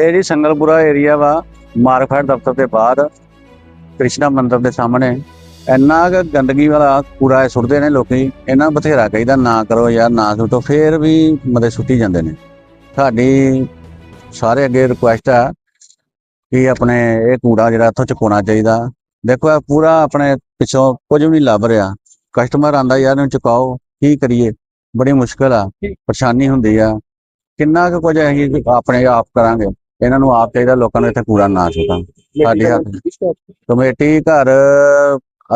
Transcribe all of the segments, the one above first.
ਇਹ ਜੀ ਸੰਗਲਪੁਰਾ ਏਰੀਆ ਵਾ, ਮਾਰਕਫੈਟ ਦਫ਼ਤਰ ਦੇ ਬਾਅਦ, ਕ੍ਰਿਸ਼ਨਾ ਮੰਦਿਰ ਦੇ ਸਾਹਮਣੇ। ਇੰਨਾ ਕੁ ਗੰਦਗੀ ਵਾਲਾ ਕੂੜਾ ਇਹ ਸੁੱਟਦੇ ਨੇ ਲੋਕੀ, ਇਹਨਾਂ ਬਥੇਰਾ ਕਹੀਦਾ ਨਾ ਕਰੋ ਯਾਰ, ਨਾ ਸੁੱਟੋ, ਫੇਰ ਵੀ ਮਦੇ ਸੁੱਟੀ ਜਾਂਦੇ ਨੇ। ਸਾਡੀ ਸਾਰੇ ਅੱਗੇ ਰਿਕੁਐਸਟ ਆ ਕਿ ਆਪਣੇ ਇਹ ਕੂੜਾ ਜਿਹੜਾ ਇੱਥੋਂ ਚੁਕਾਉਣਾ ਚਾਹੀਦਾ। ਦੇਖੋ, ਇਹ ਪੂਰਾ ਆਪਣੇ ਪਿੱਛੋਂ ਕੁਝ ਵੀ ਨਹੀਂ ਲੱਭ ਰਿਹਾ। ਕਸਟਮਰ ਆਂਦਾ, ਯਾਰ, ਇਹਨੂੰ ਚੁਕਾਓ, ਕੀ ਕਰੀਏ? ਬੜੀ ਮੁਸ਼ਕਲ ਆ, ਪਰੇਸ਼ਾਨੀ ਹੁੰਦੀ ਆ। ਕਿੰਨਾ ਕੁ ਕੁਝ ਅਸੀਂ ਆਪਣੇ ਆਪ ਕਰਾਂਗੇ। ਇਹਨਾਂ ਨੂੰ ਆਪ ਚਾਹੀਦਾ ਲੋਕਾਂ ਨੂੰ ਇੱਥੇ ਕੂੜਾ ਨਾ ਸੁੱਟਣ ਸਾਡੇ ਹੱਥ ਕਮੇਟੀ ਘਰ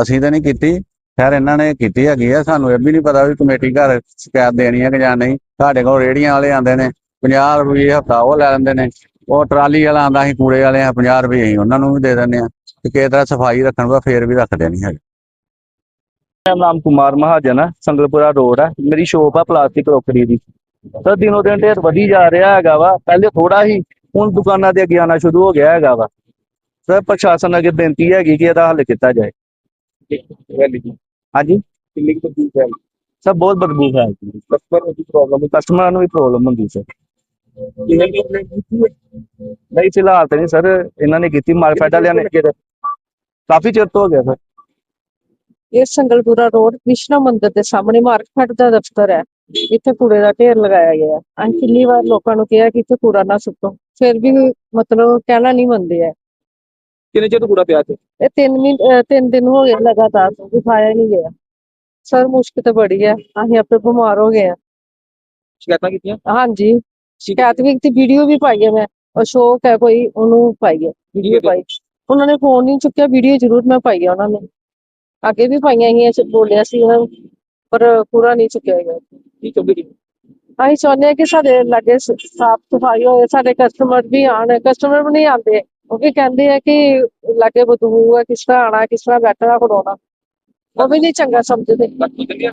ਅਸੀਂ ਤਾਂ ਨਹੀਂ ਕੀਤੀ। ਖੈਰ ਇਹਨਾਂ ਨੇ ਕੀਤੀ ਹੈਗੀ ਆ। ਸਾਨੂੰ ਇਹ ਵੀ ਨਹੀਂ ਪਤਾ ਵੀ ਕਮੇਟੀ ਘਰ ਸ਼ਿਕਾਇਤ ਦੇਣੀ ਹੈ ਕਿ ਜਾਂ ਨਹੀਂ। ਸਾਡੇ ਕੋਲ ਰੇੜੀਆਂ ਵਾਲੇ ਆਉਂਦੇ ਨੇ 50 ਰੁਪਏ ਹਫਤਾ ਉਹ ਲੈ ਲੈਂਦੇ ਨੇ। ਉਹ ਟਰਾਲੀ ਵਾਲਾ ਆਂਦਾ ਅਸੀਂ ਕੂੜੇ ਵਾਲੇ ਆ 50 ਰੁਪਏ ਅਸੀਂ ਉਹਨਾਂ ਨੂੰ ਵੀ ਦੇ ਦਿੰਦੇ ਆ। ਤੇ ਕਿਸੇ ਤਰ੍ਹਾਂ ਸਫ਼ਾਈ ਰੱਖਣ ਦਾ ਫੇਰ ਵੀ ਰੱਖਦੇ ਨਹੀਂ ਹੈਗੇ। ਮੇਰਾ ਨਾਮ ਕੁਮਾਰ ਮਹਾਜਨ ਹੈ ਸੰਗਲਪੁਰਾ ਰੋਡ ਹੈ ਮੇਰੀ ਸ਼ੋਪ ਆ ਪਲਾਸਟਿਕ ਕਰੋਕਰੀ ਦੀ। ਸਰ ਦਿਨੋ ਦਿਨ ਢੇਰ ਵਧੀ ਜਾ ਰਿਹਾ ਹੈਗਾ ਵਾ। ਪਹਿਲੇ ਥੋੜਾ ਹੀ ਹੁਣ ਦੁਕਾਨਾਂ ਦੇ ਅੱਗੇ ਆਉਣਾ ਸ਼ੁਰੂ ਹੋ ਗਿਆ ਹੈਗਾ ਵਾ। ਸਰ, ਪ੍ਰਸ਼ਾਸਨ ਅੱਗੇ ਬੇਨਤੀ ਹੈਗੀ ਕਿ ਇਹਦਾ ਹੱਲ ਕੀਤਾ ਜਾਏ। ਹਾਂਜੀ? ਕਿੰਨੀ ਬਦਬੂ ਹੈ ਸਰ, ਬਹੁਤ ਬਦਬੂ ਹੈ। ਕਸਟਮਰ ਦੀ ਪ੍ਰੋਬਲਮ ਕਸਟਮਰਾਂ ਨੂੰ ਵੀ ਪ੍ਰੋਬਲਮ ਹੁੰਦੀ ਸਰ। ਨਹੀਂ, ਫਿਲਹਾਲ ਤੇ ਨਹੀਂ ਸਰ। ਇਹਨਾਂ ਨੇ ਕੀਤੀ ਮਾਰਕੀਟ ਵਾਲਿਆਂ ਨੇ। ਕਾਫੀ ਚਿਰ ਤੋਂ ਹੋ ਗਿਆ ਸਰ। ਇਹ ਸੰਗਲਪੁਰਾ ਰੋਡ ਕ੍ਰਿਸ਼ਨਾ ਮੰਦਿਰ ਦੇ ਸਾਹਮਣੇ ਮਾਰਕੀਟ ਦਾ ਦਫ਼ਤਰ ਹੈ। ਇੱਥੇ ਕੂੜੇ ਦਾ ਢੇਰ ਲਗਾਇਆ ਗਿਆ ਹੈ। ਅਸੀਂ ਵਾਰ ਲੋਕਾਂ ਨੂੰ ਕਿਹਾ ਕਿ ਇੱਥੇ ਕੂੜਾ ਨਾ ਸੁੱਟੋ। ਫਿਰ ਵੀ ਮਤਲਬ ਕਹਿਣਾ ਨਹੀਂ ਮੰਨਦੇ ਹੈ ਕਿੰਨੇ ਚਿਰ ਤੋਂ ਕੂੜਾ ਪਿਆ ਤੇ? ਇਹ ਤਿੰਨ ਮਹੀਨ ਅਹ ਤਿੰਨ ਦਿਨ ਹੋ ਗਏ ਲਗਾਤਾਰ ਦਿਖਾਇਆ ਹੀ ਨਹੀਂ ਗਿਆ। ਸਰ ਮੁਸ਼ਕਿਲ ਤਾਂ ਬੜੀ ਹੈ ਅਸੀਂ ਆਪੇ ਬਿਮਾਰ ਹੋ ਗਏ ਹਾਂ ਸ਼ਿਕਾਇਤਾਂ ਕੀਤੀਆਂ? ਹਾਂਜੀ। ਸ਼ਿਕਾਇਤ ਵੀ ਕੀਤੀ ਵੀਡੀਓ ਵੀ ਪਾਈ ਹੈ ਮੈਂ। ਅਸ਼ੋਕ ਹੈ ਕੋਈ ਉਹਨੂੰ ਪਾਈ ਹੈ ਵੀਡੀਓ ਪਾਈ। ਉਹਨਾਂ ਨੇ ਫੋਨ ਨਹੀਂ ਚੁੱਕਿਆ ਵੀਡੀਓ ਜ਼ਰੂਰ ਮੈਂ ਪਾਈ ਹੈ ਉਹਨਾਂ ਨੇ। ਅੱਗੇ ਵੀ ਪਾਈਆਂ ਗਈਆਂ ਬੋਲਿਆ ਸੀ ਉਹਨਾਂ ਪਰ ਪੂਰਾ ਨਹੀਂ ਚੁੱਕਿਆ ਗਿਆ। ਕੀ ਚਾਹੁੰਦੇ ਜੀ ਅਸੀਂ ਚਾਹੁੰਦੇ ਹਾਂ ਕਿ ਸਾਡੇ ਲਾਗੇ ਸਾਫ਼ ਸਫ਼ਾਈ ਹੋਏ, ਸਾਡੇ ਕਸਟਮਰ ਵੀ ਆਣ ਕਸਟਮਰ ਵੀ ਨਹੀਂ ਆਉਂਦੇ, ਉਹ ਵੀ ਕਹਿੰਦੇ ਆ ਕਿ ਲਾਗੇ ਬਦਬੂ ਹੈ ਕਿਸ ਤਰ੍ਹਾਂ ਆਣਾ ਕਿਸ ਤਰ੍ਹਾਂ ਬੈਠਣਾ ਖੜੋਣਾ ਉਹ ਵੀ ਨਹੀਂ ਚੰਗਾ ਸਮਝਦੇ।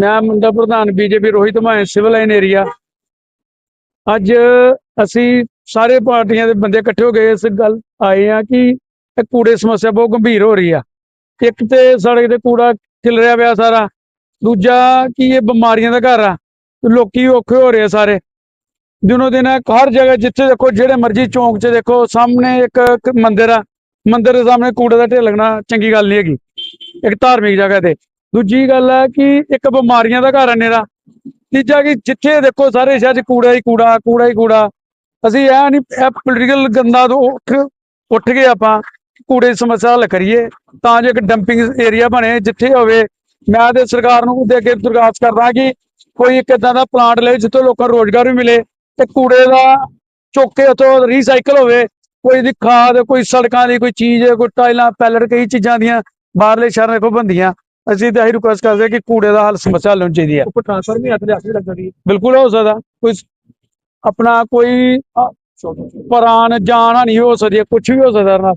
ਮੈਂ ਮੁੰਡਾ ਪ੍ਰਧਾਨ BJP Rohit Mann civil line area ਅੱਜ ਅਸੀਂ ਸਾਰੇ ਪਾਰਟੀਆਂ ਦੇ ਬੰਦੇ ਇਕੱਠੇ ਹੋ ਗਏ ਇਸ ਗੱਲ ਆਏ ਆ ਕਿ ਇਹ ਕੂੜੇ ਸਮੱਸਿਆ ਬਹੁਤ ਗੰਭੀਰ ਹੋ ਰਹੀ ਆ। ਇੱਕ ਤੇ ਸੜਕ ਤੇ ਕੂੜਾ ਖਿਲ ਰਿਹਾ ਪਿਆ ਸਾਰਾ। ਦੂਜਾ ਕਿ ਇਹ ਬਿਮਾਰੀਆਂ ਦਾ ਘਰ ਆ। ਲੋਕੀ ਔਖੇ ਹੋ ਰਹੇ ਆ ਸਾਰੇ। ਦਿਨੋ ਦਿਨ ਹਰ ਜਗ੍ਹਾ ਜਿੱਥੇ ਦੇਖੋ, ਜਿਹੜੇ ਮਰਜ਼ੀ ਚੌਂਕ 'ਚ ਦੇਖੋ, ਸਾਹਮਣੇ ਇੱਕ ਮੰਦਿਰ ਆ। ਮੰਦਿਰ ਦੇ ਸਾਹਮਣੇ ਕੂੜੇ ਦਾ ਢੇਰ ਲੱਗਣਾ, ਚੰਗੀ ਗੱਲ ਨਹੀਂ ਹੈਗੀ। ਇੱਕ ਧਾਰਮਿਕ ਜਗ੍ਹਾ ਤੇ। ਦੂਜੀ ਗੱਲ ਹੈ ਕਿ ਇੱਕ ਬਿਮਾਰੀਆਂ ਦਾ ਘਰ ਹੈ ਨੇਰਾ। ਤੀਜਾ ਕਿ ਜਿੱਥੇ ਦੇਖੋ, ਸਾਰੇ ਸ਼ਹਿਰ 'ਚ ਕੂੜਾ ਹੀ ਕੂੜਾ ਕੂੜਾ ਹੀ ਕੂੜਾ। ਅਸੀਂ ਇਹ ਨਹੀਂ, ਇਹ ਪੋਲੀਟੀਕਲ ਗੰਦਾ ਤੋਂ ਉੱਠ ਉੱਠ ਕੇ ਆਪਾਂ। ਕੂੜੇ ਦੀ ਸਮੱਸਿਆ ਹੱਲ ਕਰੀਏ। ਤਾਂ ਜੋ ਇੱਕ ਡੰਪਿੰਗ ਏਰੀਆ ਬਣੇ, ਜਿੱਥੇ ਹੋਵੇ। ਮੈਂ ਤੇ ਸਰਕਾਰ ਨੂੰ ਦੇ ਅੱਗੇ ਦਰਖਾਸਤ ਕਰਦਾ ਕਿ ਕੋਈ ਇੱਕ ਇਦਾਂ ਦਾ ਪਲਾਂਟ ਲੈ ਜਿੱਥੋਂ ਲੋਕਾਂ ਨੂੰ ਰੋਜ਼ਗਾਰ ਵੀ ਮਿਲੇ ਤੇ ਕੂੜੇ ਦਾ ਚੁੱਕ ਕੇ ਉੱਥੋਂ ਰੀਸਾਈਕਲ ਹੋਵੇ ਕੋਈ ਦੀ ਖਾਦ ਕੋਈ ਸੜਕਾਂ ਦੀ ਕੋਈ ਚੀਜ਼ ਕੋਈ ਟਾਈਲਾਂ ਪੈਲਟ ਕਈ ਚੀਜ਼ਾਂ ਦੀਆਂ ਬਾਹਰਲੇ ਸ਼ਹਿਰਾਂ ਦੇਖੋ ਬੰਦੀਆਂ ਅਸੀਂ ਤਾਂ ਇਹੀ ਰਿਕੁਐਸਟ ਕਰਦੇ ਕਿ ਕੂੜੇ ਦਾ ਹੱਲ ਸਮੱਸਿਆ ਹੱਲ ਹੋਣੀ ਚਾਹੀਦੀ ਹੈ। ਉੱਪਰ ਟ੍ਰਾਂਸਫਰ ਵੀ ਹੱਥ ਹੱਥ ਲੱਗਦਾ ਬਿਲਕੁਲ ਹੋ ਸਕਦਾ। ਕੋਈ ਆਪਣਾ ਕੋਈ ਪਰਾਨ ਜਾਨ ਨਹੀਂ ਹੋ ਸਕਦੀ ਕੁਝ ਵੀ ਹੋ ਸਕਦਾ ਨਾਲ।